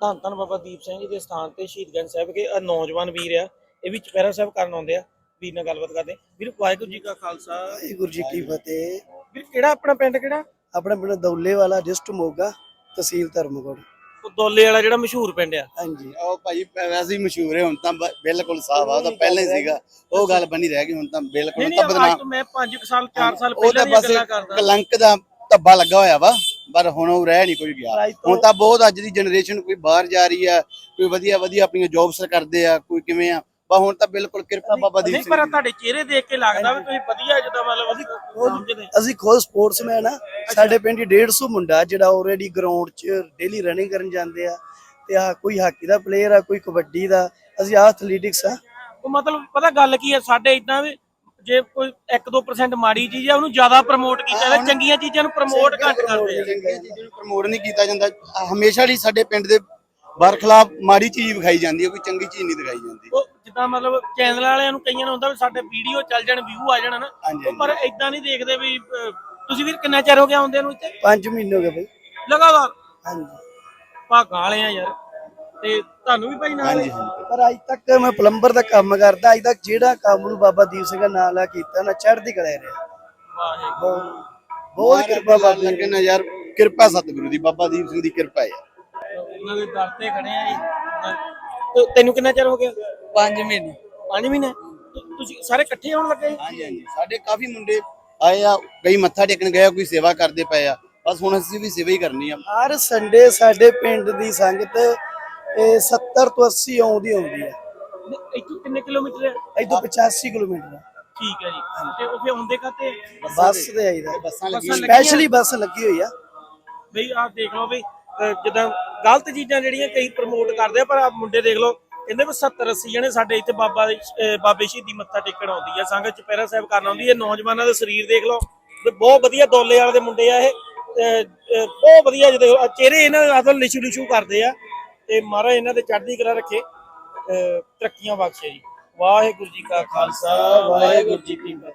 ਧੰਨ ਧੰਨ ਬਾਬਾ ਦੀਪ ਸਿੰਘ ਜੀ ਦੇ ਸਥਾਨ ਤੇ ਸ਼ਹੀਦਗੰਜ ਸਾਹਿਬ ਕੇ ਆਹ ਨੌਜਵਾਨ ਵੀਰ ਆ ਇਹ ਵੀ ਚੁਪਹਿਰਾ ਸਾਹਿਬ ਕਰਨ ਆਉਂਦੇ ਆ। ਵੀਰ ਨਾਲ ਗੱਲਬਾਤ ਕਰਦੇ ਵੀਰ ਵਾਹਿਗੁਰੂ ਜੀ ਕਾ ਖਾਲਸਾ। ਵਾਹਿਗੁਰੂ ਜੀ ਕੀ ਫਤਿਹ। ਵੀਰ ਕਿਹੜਾ ਆਪਣਾ ਪਿੰਡ ਕਿਹੜਾ? ਆਪਣਾ ਪਿੰਡ ਦੌਲੇ ਵਾਲਾ ਡਿਸਟ ਮੋਗਾ ਤਹਿਸੀਲ ਧਰਮਗੜ ਉਹ ਦੋਲੇ ਵਾਲਾ ਜਿਹੜਾ ਮਸ਼ਹੂਰ ਪਿੰਡ ਆ। ਹਾਂਜੀ। ਉਹ ਭਾਈ ਵੈਸੇ ਹੀ ਮਸ਼ਹੂਰ ਹੈ ਹੁਣ ਤਾਂ ਬ- ਬਿਲਕੁਲ ਸਾਫ਼ ਆ ਉਹ ਤਾਂ ਪਹਿਲਾਂ ਹੀ ਸੀਗਾ। ਉਹ ਗੱਲ ਬਣੀ ਰਹਿ ਗਈ ਹੁਣ ਤਾਂ ਬਿਲਕੁਲ ਹੁਣ ਤਾਂ ਅੱਜ ਬਦਨਾਮ ਮੈਂ 5 ਸਾਲ 4 ਸਾਲ ਉਹ ਪਹਿਲਾਂ ਤਾਂ ਦੀਆਂ ਬਸ ਗੱਲਾਂ ਕਰਦਾ। ਕਲੰਕ ਦਾ ਧੱਬਾ ਲੱਗਾ ਹੋਇਆ ਵਾ। ਪਰ ਹੁਣ ਉਹ ਰਹਿ ਨਹੀਂ ਕੋਈ ਗਿਆ। ਹੁਣ ਤਾਂ ਬਹੁਤ ਅੱਜ ਦੀ ਜਨਰੇਸ਼ਨ ਕੋਈ ਬਾਹਰ ਜਾ ਰਹੀ ਆ ਕੋਈ ਵਧੀਆ ਵਧੀਆ ਆਪਣੀਆਂ ਜੌਬਸ ਕਰਦੇ ਆ ਕੋਈ ਕਿਵੇਂ ਆ। ਪਰ ਹੁਣ ਤਾਂ ਬਿਲਕੁਲ ਕਿਰਪਾ ਬਾਬਾ ਦੀਪ ਨਹੀਂ ਸਿੰਘ ਪਰ। ਤੁਹਾਡੇ ਚਿਹਰੇ ਦੇਖ ਕੇ ਲੱਗਦਾ ਵੀ ਤੁਸੀਂ ਵਧੀਆ ਜਿੱਦਾਂ ਮਤਲਬ ਅਸੀਂ ਖੁਦ ਸਪੋਰਟਸਮੈਨ ਆ। ਸਾਡੇ ਪਿੰਡ 150 ਮੁੰਡਾ ਜਿਹੜਾ ਆਲਰੇਡੀ ਗਰਾਊਂਡ 'ਚ ਡੇਲੀ ਰਨਿੰਗ ਕਰਨ ਜਾਂਦੇ ਆ। ਤੇ ਆ ਕੋਈ ਹਾਕੀ ਦਾ ਪਲੇਅਰ ਆ ਕੋਈ ਕਬੱਡੀ ਦਾ। ਅਸੀਂ ਆ ਐਥਲੈਟਿਕਸ ਆ। ਉਹ ਮਤਲਬ ਪਤਾ ਗੱਲ ਕੀ ਹੈ ਸਾਡੇ ਇਦਾਂ ਵੀ ਜੇ ਕੋਈ 1-2% ਮਾੜੀ ਚੀਜ਼ ਆ ਉਹਨੂੰ ਜ਼ਿਆਦਾ ਪ੍ਰਮੋਟ ਕੀਤਾ ਜਾਂਦਾ। ਚੰਗੀਆਂ ਚੀਜ਼ਾਂ ਨੂੰ ਪ੍ਰਮੋਟ ਘੱਟ ਕਰਦੇ ਆ। ਚੰਗੀਆਂ ਚੀਜ਼ਾਂ ਨੂੰ ਪ੍ਰਮੋਟ ਨਹੀਂ ਕੀਤਾ ਜਾਂਦਾ। ਹਮੇਸ਼ਾ ਲਈ ਸਾਡੇ ਪਿੰਡ ਦੇ ਬਰਖਲਾਫ ਮਾੜੀ ਚੀਜ਼ ਵਿਖਾਈ ਜਾਂਦੀ ਹੈ ਕੋਈ ਚੰਗੀ ਚੀਜ਼ ਨਹੀਂ ਦਿਖਾਈ ਜਾਂਦੀ। ਉਹ ਜਿੱਦਾਂ ਮਤਲਬ ਚੈਨਲ ਵਾਲਿਆਂ ਨੂੰ ਕਈਆਂ ਨੂੰ ਹੁੰਦਾ ਵੀ ਸਾਡੇ ਵੀਡੀਓ ਚੱਲ ਜਾਣ ਵਿਊ ਆ ਜਾਣ ਨਾ ਹਾਂਜੀ, ਪਰ ਇਦਾਂ ਨਹੀਂ ਦੇਖਦੇ ਵੀ ਅਹ, ਤੁਸੀਂ ਵੀਰ ਕਿੰਨਾ ਚਿਰ ਹੋ ਗਿਆ ਆਉਂਦੇ ਨੂੰ ਇੱਥੇ? 5 ਮਹੀਨੇ ਹੋ ਗਏ ਬਈ। ਲਗਾਤਾਰ? ਹਾਂਜੀ। ਭਾਗਾਂ ਵਾਲੇ ਆ ਯਾਰ। ਤੇ ਤੁਹਾਨੂੰ ਵੀ ਭਾਈ ਨਾਲ? ਪਰ ਅੱਜ ਤੱਕ ਮੈਂ ਪਲੰਬਰ ਦਾ ਕੰਮ ਕਰਦਾ ਅੱਜ ਤੱਕ ਜਿਹੜਾ ਕੰਮ ਨੂੰ ਬਾਬਾ ਦੀਪ ਸਿੰਘ ਨਾਲ ਲਾ ਕੀਤਾ ਨਾ ਚੜ੍ਹਦੀ ਕਲਾ ਰਿਹਾ। ਵਾਹਿਗੁਰੂ। ਬਹੁਤ ਬਹੁਤ ਕਿਰਪਾ ਬਾਬਾ ਲੱਗੇ ਨਾ ਯਾਰ ਕਿਰਪਾ ਸਤਿਗੁਰੂ ਦੀ ਬਾਬਾ ਦੀਪ ਸਿੰਘ ਦੀ ਕਿਰਪਾ ਹੈ। ਉਹਨਾਂ ਦੇ ਦਰ ਤੇ ਖੜੇ ਆ ਜੀ। ਤੇ ਤੈਨੂੰ ਕਿੰਨਾ ਚਿਰ ਹੋ ਗਿਆ? 5 ਮਹੀਨੇ। 5 ਮਹੀਨੇ? ਤੁ- ਤੁਸੀਂ ਸਾਰੇ ਇਕੱਠੇ ਹੋਣ ਲੱਗੇ ਹਾਂਜੀ ਹਾਂਜੀ। ਸਾਡੇ ਕਾਫੀ ਮੁੰਡੇ ਆਏ ਆ ਕਈ ਮੱਥਾ ਟੇਕਣ ਗਏ ਆ ਕੋਈ ਸੇਵਾ ਕਰਦੇ ਪਏ ਆ। ਬਸ ਹੁਣ ਅਸੀਂ ਵੀ ਸੇਵਾ ਹੀ ਕਰਨੀ ਆ। ਹਰ ਸੰਡੇ ਸਾਡੇ ਪਿੰਡ ਦੀ ਸੰਗਤ ਇਹ 70 ਤੋਂ 80 ਆਉਂਦੀ ਆਉਂਦੀ ਹੈ। ਇੱਥੋਂ ਕਿੰਨੇ ਕਿਲੋਮੀਟਰ ਹੈ? ਇਦੋਂ 85 ਕਿਲੋਮੀਟਰ ਆ। ਠੀਕ ਹੈ ਜੀ। ਤੇ ਉਹ ਫਿਰ ਹੁੰਦੇ ਕਾਤੇ ਬੱਸ ਤੇ? ਆਈਦਾ। ਬੱਸਾਂ ਲੱਗੀਆਂ। ਸਪੈਸ਼ਲੀ ਬੱਸ ਲੱਗੀ ਹੋਈ ਆ। ਬਈ ਆਹ ਦੇਖ ਲਓ ਬਈ ਅਹ ਜਿੱਦਾਂ ਗਲਤ ਚੀਜ਼ਾਂ ਜਿਹੜੀਆਂ ਕਈ ਪ੍ਰਮੋਟ ਕਰਦੇ ਆ ਪਰ ਆ ਮੁੰਡੇ ਦੇਖ ਲਓ ਕਹਿੰਦੇ ਵੀ 70 80 ਜਣੇ ਸਾਡੇ ਇੱਥੇ ਬਾਬਾ ਦੀ ਅਹ ਬਾਬੇ ਸ਼ਹੀਦੀ ਮੱਥਾ ਟੇਕਣ ਆਉਂਦੀ ਆ ਸੰਗਤ ਚੁਪਹਿਰਾ ਸਾਹਿਬ ਕਰਨ ਆਉਂਦੀ ਹੈ ਨੌਜਵਾਨਾਂ ਦਾ ਸਰੀਰ ਦੇਖ ਲਓ ਤੇ ਬਹੁਤ ਵਧੀਆ ਦੋਲੇ ਵਾਲੇ ਦੇ ਮੁੰਡੇ ਆ ਇਹ ਅਹ ਬਹੁਤ ਵਧੀਆ ਜਿਹਦੇ ਚਿਹਰੇ ਇਹਨਾਂ ਦੇ ਅਸਲ ਲਿਸ਼ੂ ਲਿਸ਼ੂ ਕਰਦੇ ਆ ਤੇ ਮਹਾਰਾਜ ਇਹਨਾਂ ਦੇ ਚੜ੍ਹਦੀ ਕਲਾ ਰੱਖੇ, ਅਹ ਤਰੱਕੀਆਂ ਬਖਸ਼ੇ ਜੀ। ਵਾਹਿਗੁਰੂ ਜੀ ਕਾ ਖਾਲਸਾ, ਵਾਹਿਗੁਰੂ ਜੀ ਕੀ ਫਤਿਹ।